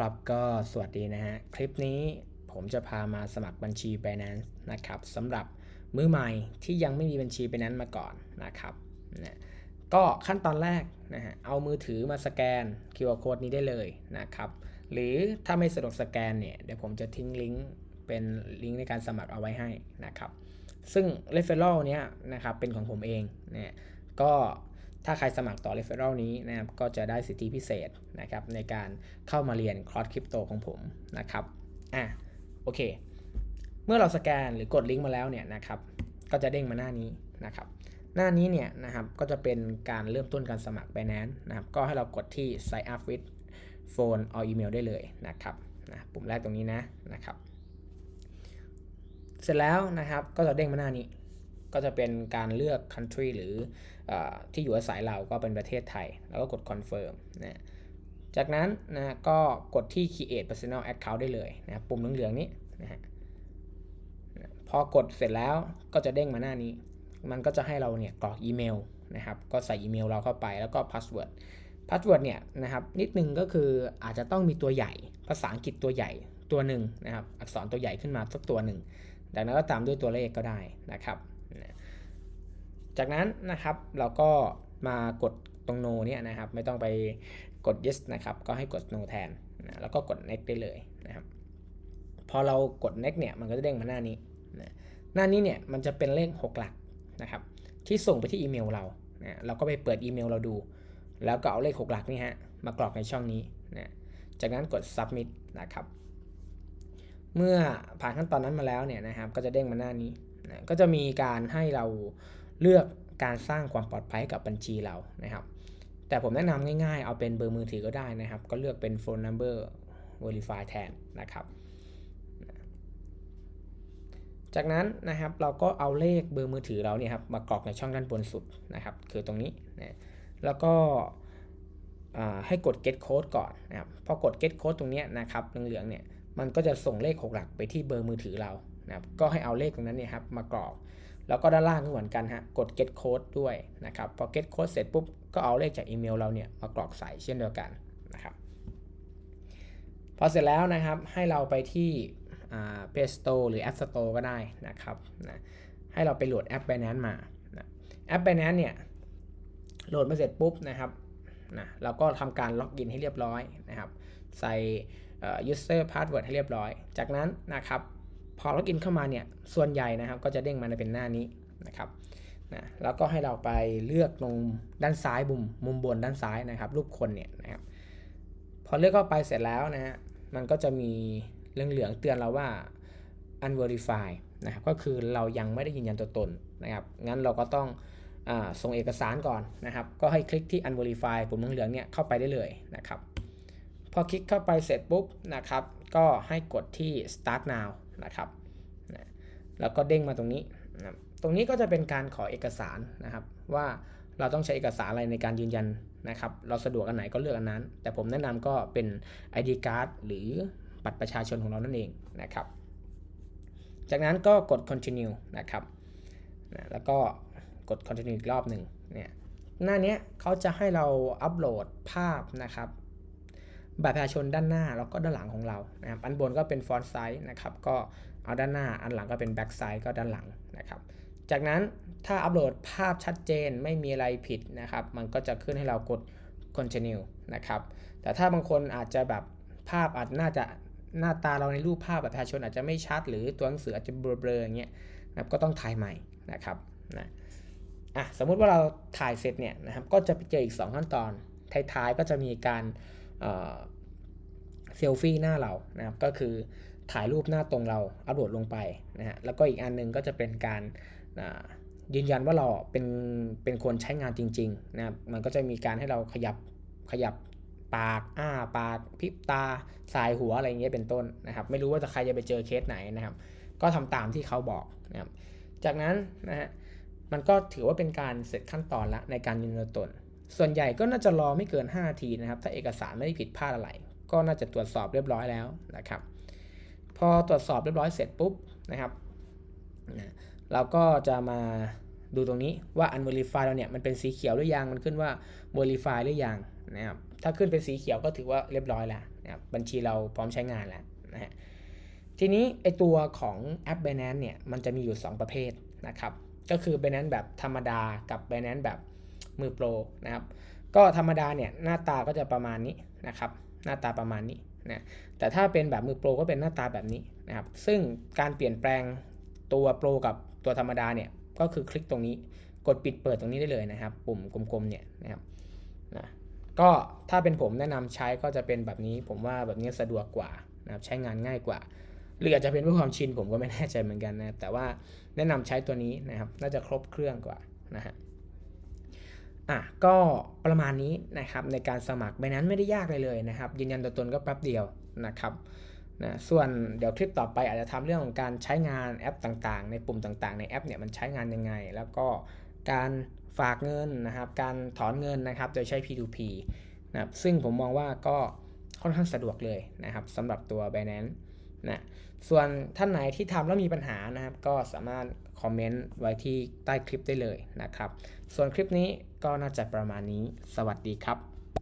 ครับก็สวัสดีนะฮะ คลิปนี้ผมจะพามาสมัครบัญชี Binance นะครับสำหรับมือใหม่ที่ยังไม่มีบัญชี Binance มาก่อนนะครับนะก็ขั้นตอนแรกนะฮะเอามือถือมาสแกน QR code นี้ได้เลยนะครับ หรือถ้าไม่สะดวกสแกนเนี่ยเดี๋ยวผมจะทิ้งลิงก์เป็นลิงก์ในการสมัครเอาไว้ให้นะครับ ซึ่ง referral เนี้ยนะครับเป็นของผมเองเนี่ยก็ ถ้าใครสมัครต่อ referral นี้นะครับก็จะได้สิทธิพิเศษนะครับในการเข้ามาเรียน cross crypto ของผมนะครับอะโอเค เมื่อเราสแกนหรือกดลิงก์มาแล้วเนี่ยนะครับก็จะเด้งมาหน้านี้นะครับหน้านี้เนี่ยนะครับก็จะเป็นการเริ่มต้นการสมัคร Binance นะครับก็ให้เรากดที่ sign up with phone or email ได้เลยนะครับนะปุ่มแรกตรงนี้นะนะครับ เสร็จแล้วนะครับก็จะเด้งมาหน้านี้ ก็จะเป็นการเลือก country หรืออที่อยู่อาศัยเราก็เป็นประเทศไทย แล้วก็กด confirm นะจากนั้นนะก็กดที่ create personal account ได้เลยนะปุ่มเหลืองๆนี้นะฮะนะพอกดเสร็จแล้วก็จะเด้งมาหน้านี้ มันก็จะให้เราเนี่ยกรอกอีเมลนะครับก็ใส่อีเมลเราเข้าไปแล้วก็ password password เนี่ยนะครับนิดนึงก็คืออาจจะต้องมีตัวใหญ่ ภาษาอังกฤษตัวใหญ่ตัวหนึ่งนะครับอักษรตัวใหญ่ขึ้นมาสักตัวหนึ่งจากนั้นก็ตามด้วยตัวเลขก็ได้นะครับ จากนั้นนะครับเราก็มากดตรง no เนี่ยนะครับ ไม่ต้องไปกด yes นะครับ ก็ให้กด no แทนนะแล้วก็กด next ได้เลยนะครับ พอเรากด next เนี่ยมันก็จะเด้งมาหน้านี้นะหน้านี้เนี่ยมันจะเป็นเลข 6 หลักนะครับ ที่ส่งไปที่อีเมลเรานะเราก็ไปเปิดอีเมลเราดู แล้วก็เอาเลข 6 หลักนี่ฮะมากรอกในช่องนี้นะจากนั้นกด submit นะครับ เมื่อผ่านขั้นตอนนั้นมาแล้วเนี่ยนะครับ ก็จะเด้งมาหน้านี้ นะก็จะมีการให้เราเลือกการสร้างความปลอดภัยกับบัญชีเรานะครับ แต่ผมแนะนำง่ายๆ เอาเป็นเบอร์มือถือก็ได้นะครับ ก็เลือกเป็น phone number verify แทนนะครับ จากนั้นนะครับเราก็เอาเลขเบอร์มือถือเราเนี่ยครับมากรอกในช่องด้านบนสุดนะครับ คือตรงนี้นะแล้วก็ให้กด get code ก่อนนะครับ พอกด get code ตรงนี้นะครับเหลืองๆเนี่ย มันก็จะส่งเลข 6 หลักไปที่เบอร์มือถือเรา นะครับก็ให้เอาเลขตรงนั้นเนี่ยครับมากรอก แล้วก็ด้านล่างก็เหมือนกันฮะกด get code ด้วยนะครับพอ get code เสร็จปุ๊บก็เอาเลขจากอีเมลเราเนี่ยมากรอกใส่เช่นเดียวกันนะครับพอเสร็จแล้วนะครับให้เราไปที่ Play Store หรือ App Store ก็ได้นะครับนะให้เราไปโหลดแอป Binance มานะแอป Binance เนี่ยโหลดมาเสร็จปุ๊บนะครับนะเราก็ทำการล็อกอินให้เรียบร้อยนะครับ ใส่ user password ให้เรียบร้อย จากนั้นนะครับ พอล็อกอินเข้ามาเนี่ยส่วนใหญ่นะครับก็จะเด้งมาในเป็นหน้านี้นะครับนะแล้วก็ให้เราไปเลือกตรงด้านซ้ายมุมมุมบนด้านซ้ายนะครับ รูปคนเนี่ยนะครับพอเลือกเข้าไปเสร็จแล้วนะฮะมันก็จะมีเรื่องเหลืองเตือนเราว่า unverify นะครับก็คือเรายังไม่ได้ยืนยันตัวตนนะครับงั้นเราก็ต้องอส่งเอกสารก่อนนะครับ ก็ให้คลิกที่ unverify ปุ่มเหลืองเนี่ยเข้าไปได้เลยนะครับ พอคลิกเข้าไปเสร็จปุ๊บนะครับ ก็ให้กดที่ start now นะครับนะแล้วก็เด้งมาตรงนี้นะตรงนี้ก็จะเป็นการขอเอกสารนะครับ ว่าเราต้องใช้เอกสารอะไรในการยืนยันนะครับ เราสะดวกอันไหนก็เลือกอันนั้น แต่ผมแนะนำก็เป็น ID card หรือบัตรประชาชนของเรานั่นเองนะครับ จากนั้นก็กด continue นะครับนะแล้วก็กด continue อีกรอบหนึ่งเนี่ยหน้านี้เขาจะให้เราอัปโหลดภาพนะครับ บัตรประชาชนด้านหน้าแล้วก็ด้านหลังของเรานะครับอันบนก็เป็นฟอนต์ไซส์นะครับก็เอาด้านหน้าอันหลังก็เป็นแบ็กไซส์ก็ด้านหลังนะครับจากนั้นถ้าอัปโหลดภาพชัดเจนไม่มีอะไรผิดนะครับ มันก็จะขึ้นให้เรากด continue นะครับแต่ถ้าบางคนอาจจะแบบภาพอาจน่าจะหน้าตาเราในรูปภาพประชาชนอาจจะไม่ชัด หรือตัวหนังสืออาจจะเบลอๆอย่างเงี้ยนะครับก็ต้องถ่ายใหม่นะครับนะอะสมมุติว่าเราถ่ายเสร็จเนี่ยนะครับก็จะไปเจออีก 2 ขั้นตอนท้ายๆก็จะมีการ เซลฟี่หน้าเรานะครับก็คือถ่ายรูปหน้าตรงเราอัปโหลดลงไปนะฮะแล้วก็อีกอันนึงก็จะเป็นการยืนยันว่าเราเป็นเป็นคนใช้งานจริงๆนะครับมันก็จะมีการให้เราขยับขยับปากอ้าปากพริบตาสายหัวอะไรเงี้ยเป็นต้นนะครับ ไม่รู้ว่าจะใครจะไปเจอเคสไหนนะครับ ก็ทำตามที่เขาบอกนะครับ จากนั้นนะฮะมันก็ถือว่าเป็นการเสร็จขั้นตอนละในการยืนยันตน ส่วนใหญ่ก็น่าจะรอไม่เกิน5นาทีนะครับ ถ้าเอกสารไม่ได้ผิดพลาดอะไร ก็น่าจะตรวจสอบเรียบร้อยแล้วนะครับ พอตรวจสอบเรียบร้อยเสร็จปุ๊บนะครับนะเราก็จะมาดูตรงนี้ว่า unverify เราเนี่ยมันเป็นสีเขียวหรือยัง มันขึ้นว่า verify หรือยังนะครับ ถ้าขึ้นเป็นสีเขียวก็ถือว่าเรียบร้อยแล้วนะครับ บัญชีเราพร้อมใช้งานแล้วนะฮะ ทีนี้ไอตัวของแอป Binance เนี่ยมันจะมีอยู่ 2 ประเภทนะครับ ก็คือ Binance แบบธรรมดากับ Binance แบบ มือโปรนะครับ ก็ธรรมดาเนี่ยหน้าตาก็จะประมาณนี้นะครับ หน้าตาประมาณนี้นะแต่ถ้าเป็นแบบมือโปรก็เป็นหน้าตาแบบนี้นะครับ ซึ่งการเปลี่ยนแปลงตัวโปรกับตัวธรรมดาเนี่ยก็คือคลิกตรงนี้กดปิดเปิดตรงนี้ได้เลยนะครับ ปุ่มกลมๆเนี่ยนะครับนะก็ถ้าเป็นผมแนะนำใช้ก็จะเป็นแบบนี้ผมว่าแบบนี้สะดวกกว่านะครับใช้งานง่ายกว่า หรืออาจจะเป็นเพื่อความชินผมก็ไม่แน่ใจเหมือนกันนะแต่ว่าแนะนำใช้ตัวนี้นะครับ น่าจะครบเครื่องกว่านะฮะ อะก็ประมาณนี้นะครับในการสมัครใบนั้นไม่ได้ยากเลยเลยนะครับ ยืนยันตัวตนก็แป๊บเดียวนะครับนะส่วนเดี๋ยวคลิปต่อไปอาจจะทำเรื่องของการใช้งานแอปต่างๆ ในปุ่มต่างๆ ในแอปเนี่ยมันใช้งานยังไง แล้วก็การฝากเงินนะครับการถอนเงินนะครับโดยใช้ P2P นะครับซึ่งผมมองว่าก็ค่อนข้างสะดวกเลยนะครับสำหรับตัว Binance นะส่วนท่านไหนที่ทำแล้วมีปัญหานะครับ ก็สามารถคอมเมนต์ไว้ที่ใต้คลิปได้เลยนะครับ ส่วนคลิปนี้ก็น่าจะประมาณนี้ สวัสดีครับ